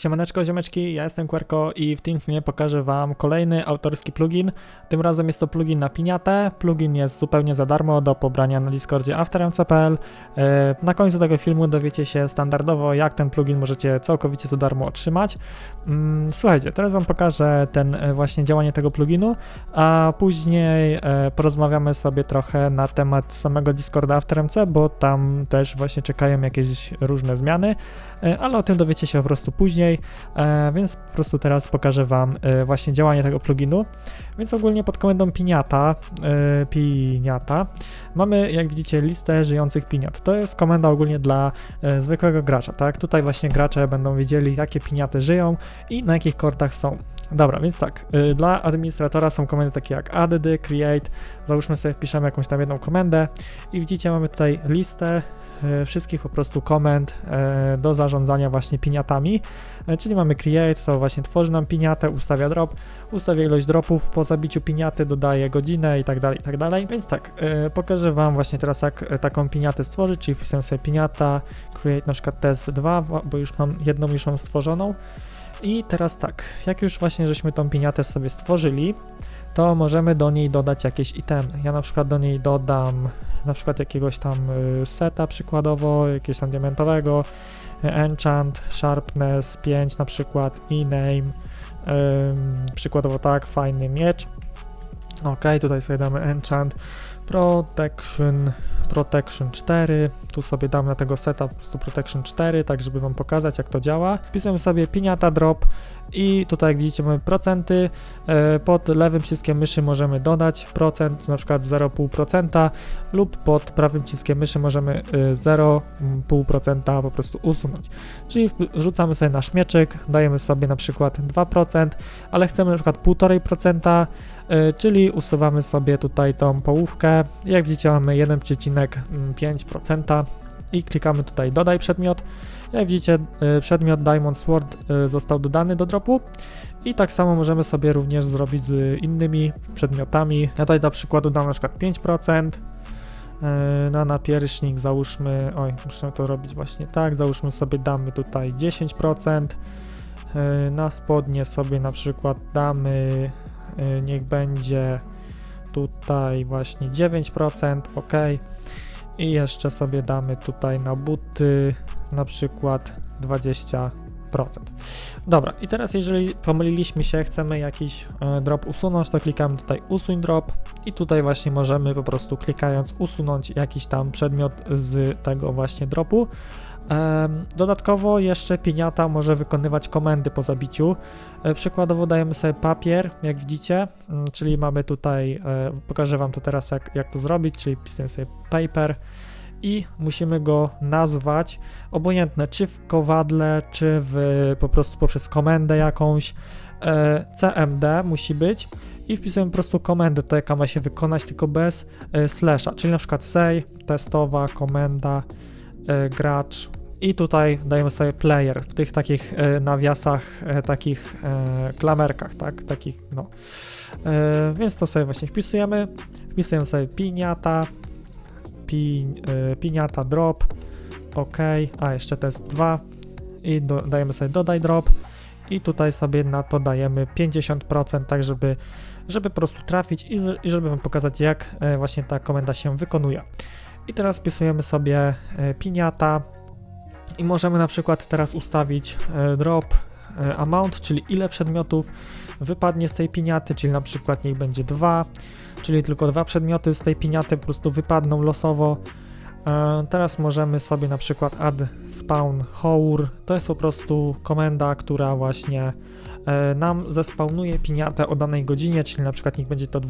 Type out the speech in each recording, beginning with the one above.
Siemaneczko, ziomeczki, ja jestem Querko i w tym filmie pokażę wam kolejny autorski plugin. Tym razem jest to plugin na piniatę. Plugin jest zupełnie za darmo do pobrania na Discordzie aftermc.pl. E, Na końcu tego filmu dowiecie się standardowo, jak ten plugin możecie całkowicie za darmo otrzymać. Mm, Słuchajcie, teraz wam pokażę ten e, właśnie działanie tego pluginu, a później e, porozmawiamy sobie trochę na temat samego Discorda AfterMC, bo tam też właśnie czekają jakieś różne zmiany, ale o tym dowiecie się po prostu później, więc po prostu teraz pokażę wam e, właśnie działanie tego pluginu. Więc ogólnie pod komendą piniata, e, piniata, mamy jak widzicie listę żyjących piniat. To jest komenda ogólnie dla e, zwykłego gracza, tak? Tutaj właśnie gracze będą wiedzieli jakie piniaty żyją i na jakich kortach są. Dobra, więc tak, dla administratora są komendy takie jak add, create, załóżmy sobie wpiszemy jakąś tam jedną komendę i widzicie mamy tutaj listę wszystkich po prostu komend y, do zarządzania właśnie piniatami, Y, czyli mamy create, to właśnie tworzy nam piniatę, ustawia drop, ustawia ilość dropów po zabiciu piniaty, dodaje godzinę i tak dalej, i tak dalej, więc tak, pokażę wam właśnie teraz jak taką piniatę stworzyć, czyli wpisuję sobie piniata, create na przykład test 2, bo- bo już mam jedną już mam stworzoną, i teraz tak, jak już właśnie żeśmy tą piniatę sobie stworzyli, to możemy do niej dodać jakieś itemy. Ja na przykład do niej dodam na przykład jakiegoś tam y, seta przykładowo, jakiegoś tam diamentowego, y, enchant, sharpness 5 na przykład, e-name, ym, przykładowo tak, fajny miecz. Ok, tutaj sobie damy enchant, protection, protection 4, tu sobie dam na tego seta po prostu protection 4, tak żeby wam pokazać jak to działa. Wpisujemy sobie piniata drop i tutaj jak widzicie mamy procenty, e, pod lewym przyciskiem myszy możemy dodać procent, na przykład 0,5% lub pod prawym przyciskiem myszy możemy e, 0,5% po prostu usunąć. Czyli wrzucamy sobie nasz mieczyk, dajemy sobie na przykład 2%, ale chcemy na przykład 1,5%, e, czyli usuwamy sobie tutaj tą połówkę. Jak widzicie mamy 1,5% i klikamy tutaj dodaj przedmiot. Jak widzicie, y, przedmiot Diamond Sword y, został dodany do dropu i tak samo możemy sobie również zrobić z innymi przedmiotami. Ja tutaj dla przykładu dam na przykład 5%, y, na napierśnik załóżmy, oj, muszę to robić właśnie tak, załóżmy sobie damy tutaj 10%, y, na spodnie sobie na przykład damy, niech będzie tutaj właśnie 9%, ok. I jeszcze sobie damy tutaj na buty na przykład 20%. Dobra, i teraz jeżeli pomyliliśmy się, chcemy jakiś e, drop usunąć, to klikamy tutaj usuń drop i tutaj właśnie możemy po prostu klikając usunąć jakiś tam przedmiot z tego właśnie dropu. Dodatkowo jeszcze piniata może wykonywać komendy po zabiciu. E, Przykładowo dajemy sobie papier, jak widzicie, mm, czyli mamy tutaj, e, pokażę wam to teraz jak, jak to zrobić, czyli pisujemy sobie paper i musimy go nazwać, obojętne czy w kowadle, czy w, po prostu poprzez komendę jakąś, e, cmd musi być i wpisujemy po prostu komendę, to jaka ma się wykonać, tylko bez slasha, czyli na przykład say, testowa, komenda, gracz. I tutaj dajemy sobie player w tych takich e, nawiasach, e, takich e, klamerkach, tak, takich no. E, więc to sobie właśnie wpisujemy, wpisujemy sobie piniata, pi, e, piniata drop, ok, a jeszcze test 2 i do, dajemy sobie dodaj drop. I tutaj sobie na to dajemy 50%, tak żeby, żeby po prostu trafić i, i żeby wam pokazać jak e, właśnie ta komenda się wykonuje. I teraz wpisujemy sobie e, piniata i możemy na przykład teraz ustawić e, drop e, amount, czyli ile przedmiotów wypadnie z tej piniaty, czyli na przykład niech będzie 2, czyli tylko dwa przedmioty z tej piniaty po prostu wypadną losowo. Teraz możemy sobie na przykład add spawn hour. To jest po prostu komenda, która właśnie nam zespawnuje piniatę o danej godzinie, czyli na przykład niech będzie to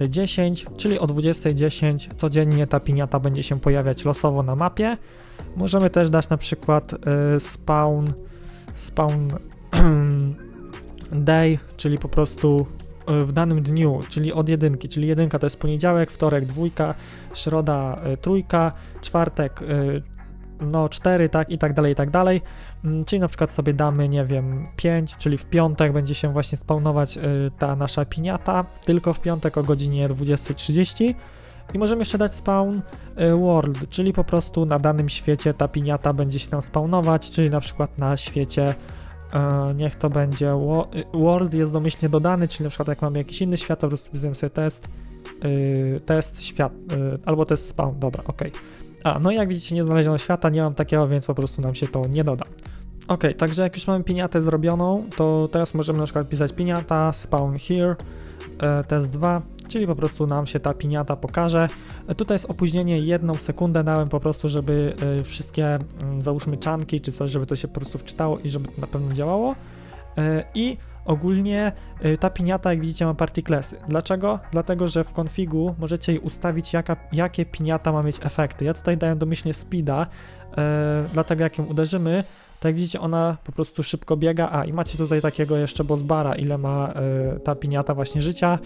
20.10, czyli o 20.10 codziennie ta piniata będzie się pojawiać losowo na mapie. Możemy też dać na przykład e, spawn spawn day, czyli po prostu e, w danym dniu, czyli od jedynki, czyli jedynka to jest poniedziałek, wtorek dwójka, środa e, trójka, czwartek no 4, tak i tak dalej, i tak dalej. Mm, Czyli na przykład sobie damy, nie wiem, 5, czyli w piątek będzie się właśnie spawnować y, ta nasza piniata, tylko w piątek o godzinie 20.30 I możemy jeszcze dać spawn e, world, czyli po prostu na danym świecie ta piniata będzie się tam spawnować, czyli na przykład na świecie e, niech to będzie y, world jest domyślnie dodany, czyli na przykład jak mamy jakiś inny świat, to po prostu wpisujemy sobie test, y, test świat, y, albo test spawn, dobra, okej. A, no jak widzicie nie znaleziono świata, nie mam takiego, więc po prostu nam się to nie doda. Ok, także jak już mamy piniatę zrobioną, to teraz możemy na przykład pisać piniata, spawn here, e, test 2, czyli po prostu nam się ta piniata pokaże. E, tutaj jest opóźnienie jedną sekundę dałem po prostu, żeby e, wszystkie mm, załóżmy czanki czy coś, żeby to się po prostu wczytało i żeby to na pewno działało. I ogólnie e, ta piniata, jak widzicie, ma particlesy. Dlaczego? Dlatego, że w konfigu możecie jej ustawić, jaka, jakie piniata ma mieć efekty. Ja tutaj daję domyślnie speeda, e, dlatego jak ją uderzymy, to jak widzicie, ona po prostu szybko biega. A i macie tutaj takiego jeszcze bossbara, ile ma e, ta piniata właśnie życia.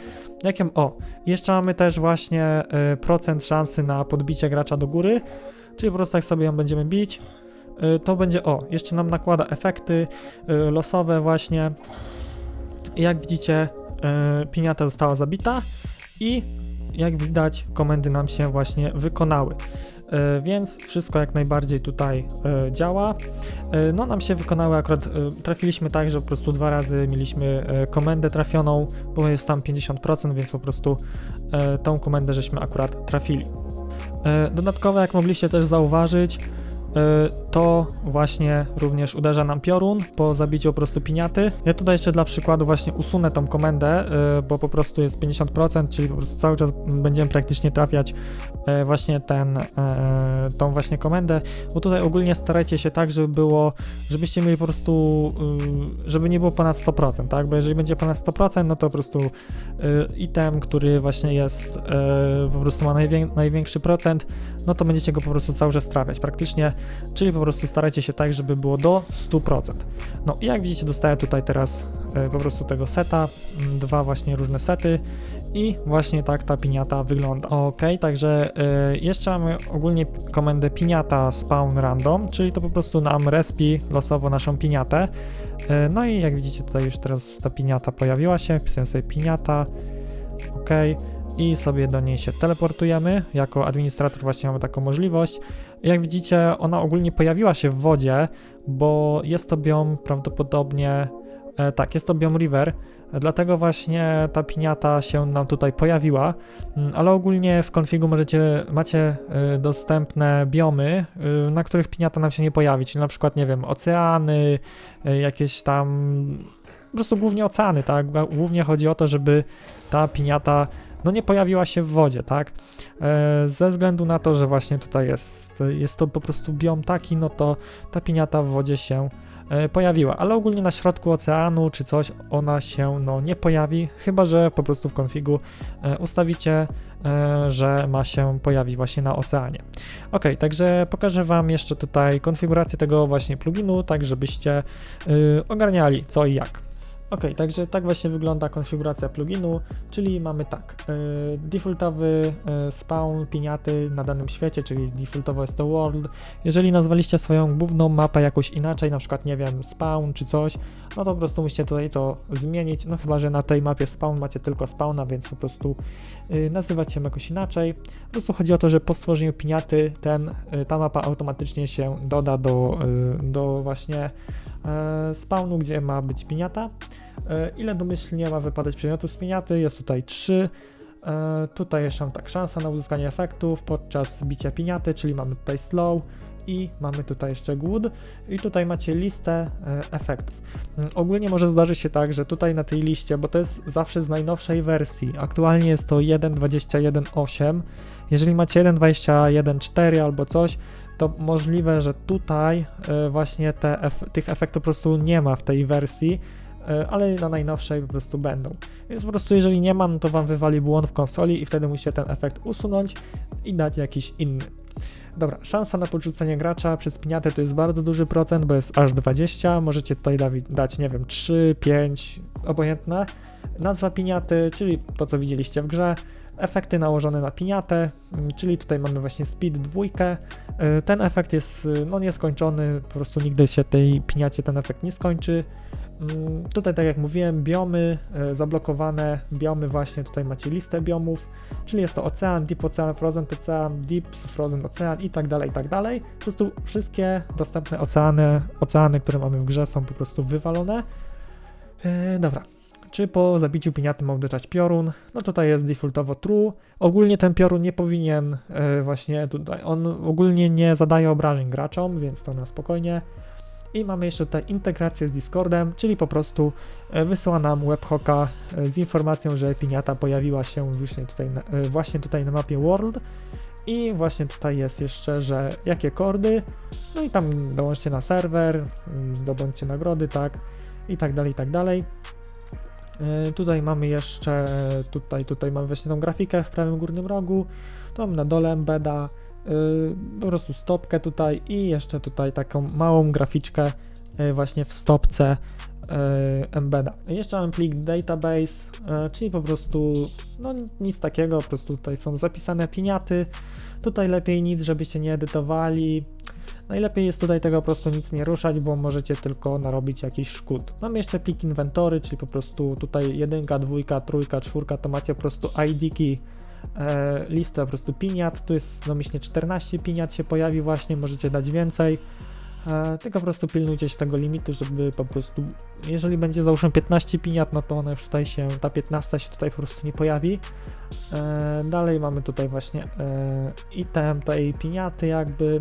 Jakiem o, jeszcze mamy też właśnie e, procent szansy na podbicie gracza do góry, czyli po prostu jak sobie ją będziemy bić, to będzie o, jeszcze nam nakłada efekty losowe właśnie. Jak widzicie, e, piniata została zabita i jak widać, komendy nam się właśnie wykonały. E, Więc wszystko jak najbardziej tutaj e, działa. No, nam się wykonały akurat. Trafiliśmy tak, że po prostu dwa razy mieliśmy komendę trafioną, bo jest tam 50%, więc po prostu tą komendę żeśmy akurat trafili. Dodatkowo, jak mogliście też zauważyć, to właśnie również uderza nam piorun po zabiciu po prostu piniaty. Ja tutaj jeszcze dla przykładu właśnie usunę tą komendę, e, bo po prostu jest 50%, czyli po prostu cały czas będziemy praktycznie trafiać e, właśnie ten, tą właśnie komendę, bo tutaj ogólnie starajcie się tak, żeby było, żebyście mieli po prostu, y, żeby nie było ponad 100%, tak, bo jeżeli będzie ponad 100%, no to po prostu y, item, który właśnie jest, po prostu ma najwię- największy procent, no to będziecie go po prostu cały czas trafiać praktycznie, czyli po prostu starajcie się tak, żeby było do 100%. No i jak widzicie, dostaję tutaj teraz e, po prostu tego seta, mm, dwa właśnie różne sety i właśnie tak ta piniata wygląda. Ok, także e, jeszcze mamy ogólnie komendę piniata spawn random, czyli to po prostu nam respi losowo naszą piniatę. E, no i jak widzicie tutaj już teraz ta piniata pojawiła się, wpisuję sobie piniata, ok, i sobie do niej się teleportujemy. Jako administrator właśnie mamy taką możliwość. Jak widzicie, ona ogólnie pojawiła się w wodzie, bo jest to biom prawdopodobnie, e, tak, jest to biom river, dlatego właśnie ta piniata się nam tutaj pojawiła, Mm, ale ogólnie w konfigu możecie, macie y, dostępne biomy, y, na których piniata nam się nie pojawi, czyli na przykład, nie wiem, oceany, jakieś tam, po prostu głównie oceany, tak, głównie chodzi o to, żeby ta piniata, no nie pojawiła się w wodzie, tak, e, ze względu na to, że właśnie tutaj jest, jest to po prostu biom taki, no to ta piniata w wodzie się e, pojawiła, ale ogólnie na środku oceanu czy coś ona się no nie pojawi, chyba że po prostu w konfigu e, ustawicie, że ma się pojawić właśnie na oceanie. Ok, także pokażę Wam jeszcze tutaj konfigurację tego właśnie pluginu, tak żebyście y, ogarniali co i jak. Ok, także tak właśnie wygląda konfiguracja pluginu, czyli mamy tak, y, defaultowy y, spawn piniaty na danym świecie, czyli defaultowo jest to world. Jeżeli nazwaliście swoją główną mapę jakoś inaczej, na przykład nie wiem, spawn czy coś, no to po prostu musicie tutaj to zmienić, no chyba, że na tej mapie spawn macie tylko spawna, więc po prostu y, nazywać ją jakoś inaczej. Po prostu chodzi o to, że po stworzeniu piniaty ten, y, ta mapa automatycznie się doda do, y, do właśnie spawnu, gdzie ma być piniata. E, ile domyślnie ma wypadać przedmiotów z piniaty? Jest tutaj 3. E, tutaj jeszcze mam tak, szansa na uzyskanie efektów podczas bicia piniaty, czyli mamy tutaj slow i mamy tutaj jeszcze głód i tutaj macie listę e, efektów. Mm, Ogólnie może zdarzyć się tak, że tutaj na tej liście, bo to jest zawsze z najnowszej wersji, aktualnie jest to 1.21.8, jeżeli macie 1.21.4 albo coś, to możliwe, że tutaj e, właśnie te tych efektów po prostu nie ma w tej wersji, e, ale na najnowszej po prostu będą. Więc po prostu jeżeli nie ma, no to wam wywali błąd w konsoli i wtedy musicie ten efekt usunąć i dać jakiś inny. Dobra, szansa na podrzucenie gracza przez piniatę to jest bardzo duży procent, bo jest aż 20. Możecie tutaj da- dać, nie wiem, 3, 5, obojętne. Nazwa piniaty, czyli to, co widzieliście w grze. Efekty nałożone na piniatę, mm, czyli tutaj mamy właśnie speed dwójkę. Y, Ten efekt jest y, no nieskończony, po prostu nigdy się tej piniacie ten efekt nie skończy. Mm, Tutaj, tak jak mówiłem, biomy e, zablokowane, biomy właśnie, tutaj macie listę biomów, czyli jest to ocean, deep ocean, frozen ocean, deep frozen ocean i tak dalej, i tak dalej. Po prostu wszystkie dostępne oceany, oceany, które mamy w grze są po prostu wywalone. E, dobra. Czy po zabiciu piniaty ma uderzać piorun? No tutaj jest defaultowo true. Ogólnie ten piorun nie powinien e, właśnie tutaj, on ogólnie nie zadaje obrażeń graczom, więc to na spokojnie. I mamy jeszcze tutaj integrację z Discordem, czyli po prostu e, wysyła nam webhooka e, z informacją, że piniata pojawiła się właśnie tutaj, na, właśnie tutaj na mapie World. I właśnie tutaj jest jeszcze, że jakie kordy, no i tam dołączcie na serwer, mm, zdobądźcie nagrody, tak, i tak dalej, i tak dalej. E, Tutaj mamy jeszcze, tutaj, tutaj mamy właśnie tą grafikę w prawym górnym rogu, tu na dole embeda, y, po prostu stopkę tutaj i jeszcze tutaj taką małą graficzkę właśnie w stopce embeda. Jeszcze mamy plik database, czyli po prostu no nic takiego, po prostu tutaj są zapisane piniaty, tutaj lepiej nic, żebyście nie edytowali. Najlepiej jest tutaj tego po prostu nic nie ruszać, bo możecie tylko narobić jakiś szkód. Mamy jeszcze plik inwentory, czyli po prostu tutaj jedynka, dwójka, trójka, czwórka, to macie po prostu ID-ki, e, listę po prostu piniat, tu jest domyślnie 14 piniat się pojawi właśnie, możecie dać więcej. E, tylko po prostu pilnujcie się tego limitu, żeby po prostu, jeżeli będzie załóżmy 15 piniat, no to ona już tutaj się, ta 15 się tutaj po prostu nie pojawi. E, dalej mamy tutaj właśnie e, item tej piniaty jakby,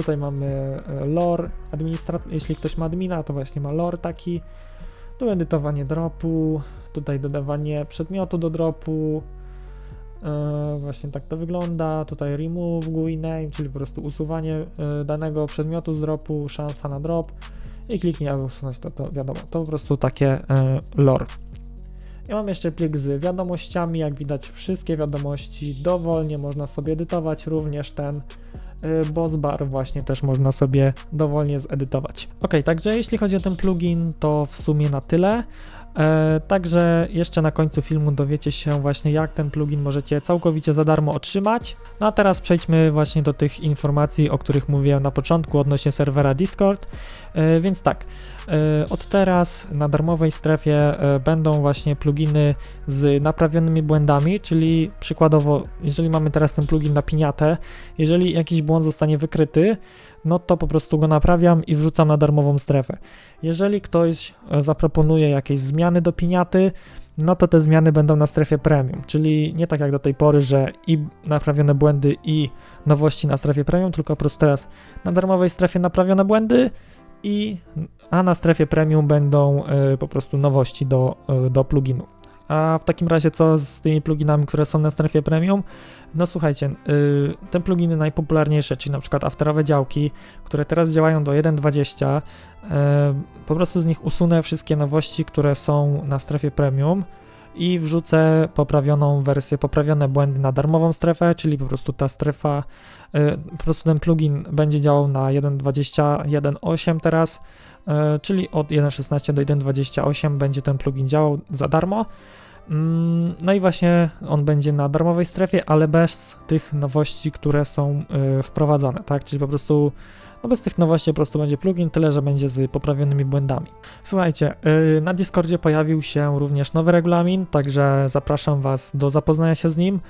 tutaj mamy e, lore, administrat- jeśli ktoś ma admina, to właśnie ma lore taki, tu edytowanie dropu, tutaj dodawanie przedmiotu do dropu, E, właśnie tak to wygląda. Tutaj remove GUI name, czyli po prostu usuwanie e, danego przedmiotu z dropu, szansa na drop i kliknij, aby usunąć to, to wiadomo. To po prostu takie e, lore. Ja mam jeszcze plik z wiadomościami, jak widać wszystkie wiadomości dowolnie można sobie edytować, również ten boss bar właśnie też można sobie dowolnie zedytować. Ok, także jeśli chodzi o ten plugin, to w sumie na tyle. E, także jeszcze na końcu filmu dowiecie się właśnie jak ten plugin możecie całkowicie za darmo otrzymać. No a teraz przejdźmy właśnie do tych informacji, o których mówiłem na początku odnośnie serwera Discord. E, więc tak, e, od teraz na darmowej strefie będą właśnie pluginy z naprawionymi błędami, czyli przykładowo, jeżeli mamy teraz ten plugin na piniatę, jeżeli jakiś błąd zostanie wykryty, no to po prostu go naprawiam i wrzucam na darmową strefę. Jeżeli ktoś e, zaproponuje jakieś zmiany do piniaty, no to te zmiany będą na strefie premium, czyli nie tak jak do tej pory, że i naprawione błędy i nowości na strefie premium, tylko po prostu teraz na darmowej strefie naprawione błędy i a na strefie premium będą e, po prostu nowości do, e, do pluginu. A w takim razie co z tymi pluginami, które są na strefie premium? No słuchajcie, y, te pluginy najpopularniejsze, czyli na przykład afterowe działki, które teraz działają do 1.20, y, po prostu z nich usunę wszystkie nowości, które są na strefie premium i wrzucę poprawioną wersję, poprawione błędy na darmową strefę, czyli po prostu ta strefa, y, po prostu ten plugin będzie działał na 1.21.8 teraz, y, czyli od 1.16 do 1.28 będzie ten plugin działał za darmo. Mm, No i właśnie on będzie na darmowej strefie, ale bez tych nowości, które są y, wprowadzone, tak? Czyli po prostu no bez tych nowości po prostu będzie plugin, tyle że będzie z poprawionymi błędami. Słuchajcie, y, na Discordzie pojawił się również nowy regulamin, także zapraszam Was do zapoznania się z nim.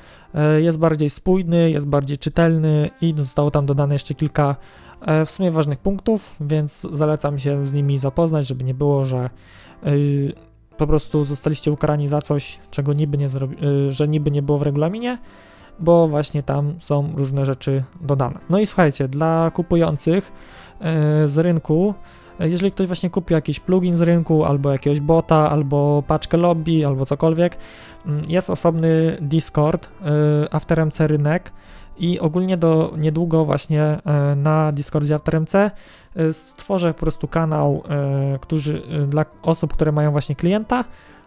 Y, Jest bardziej spójny, jest bardziej czytelny i zostało tam dodane jeszcze kilka e, w sumie ważnych punktów, więc zalecam się z nimi zapoznać, żeby nie było, że y, po prostu zostaliście ukarani za coś, czego niby nie y, że niby nie było w regulaminie, bo właśnie tam są różne rzeczy dodane. No i słuchajcie, dla kupujących y, z rynku, y, jeżeli ktoś właśnie kupi jakiś plugin z rynku, albo jakiegoś bota, albo paczkę lobby, albo cokolwiek, mm, jest osobny Discord, y, AfterMC Rynek i ogólnie do niedługo właśnie na Discordzie AfterMC stworzę po prostu kanał, którzy, dla osób, które mają właśnie klienta,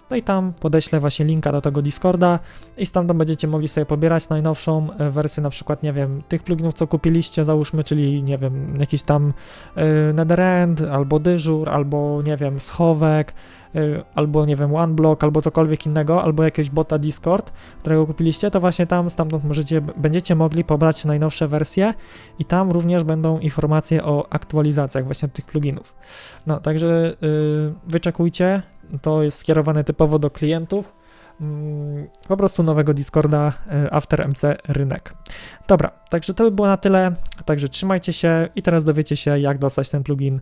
No i tam podeślę właśnie linka do tego Discorda i stamtąd będziecie mogli sobie pobierać najnowszą e, wersję, na przykład, nie wiem, tych pluginów, co kupiliście, załóżmy, czyli, nie wiem, jakiś tam y, Netherend, albo dyżur, albo, nie wiem, schowek, y, albo, nie wiem, OneBlock, albo cokolwiek innego, albo jakiegoś bota Discord, którego kupiliście, to właśnie tam, stamtąd możecie, będziecie mogli pobrać najnowsze wersje i tam również będą informacje o aktualizacjach właśnie tych pluginów. No, także y, wyczekujcie, to jest skierowane typowo do klientów, mm, po prostu nowego Discorda y, After MC Rynek. Dobra, także to by było na tyle, także trzymajcie się i teraz dowiecie się, jak dostać ten plugin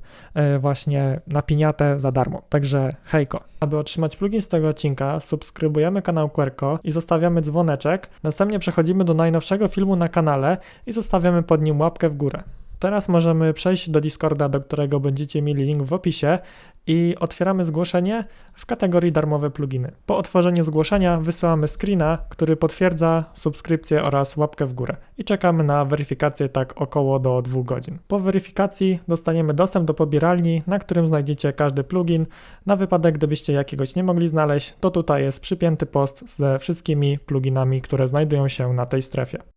y, właśnie na piniatę za darmo. Także hejko. Aby otrzymać plugin z tego odcinka, subskrybujemy kanał Querco i zostawiamy dzwoneczek. Następnie przechodzimy do najnowszego filmu na kanale i zostawiamy pod nim łapkę w górę. Teraz możemy przejść do Discorda, do którego będziecie mieli link w opisie i otwieramy zgłoszenie w kategorii darmowe pluginy. Po otworzeniu zgłoszenia wysyłamy screena, który potwierdza subskrypcję oraz łapkę w górę i czekamy na weryfikację tak około do 2 godzin. Po weryfikacji dostaniemy dostęp do pobieralni, na którym znajdziecie każdy plugin. Na wypadek, gdybyście jakiegoś nie mogli znaleźć, to tutaj jest przypięty post ze wszystkimi pluginami, które znajdują się na tej strefie.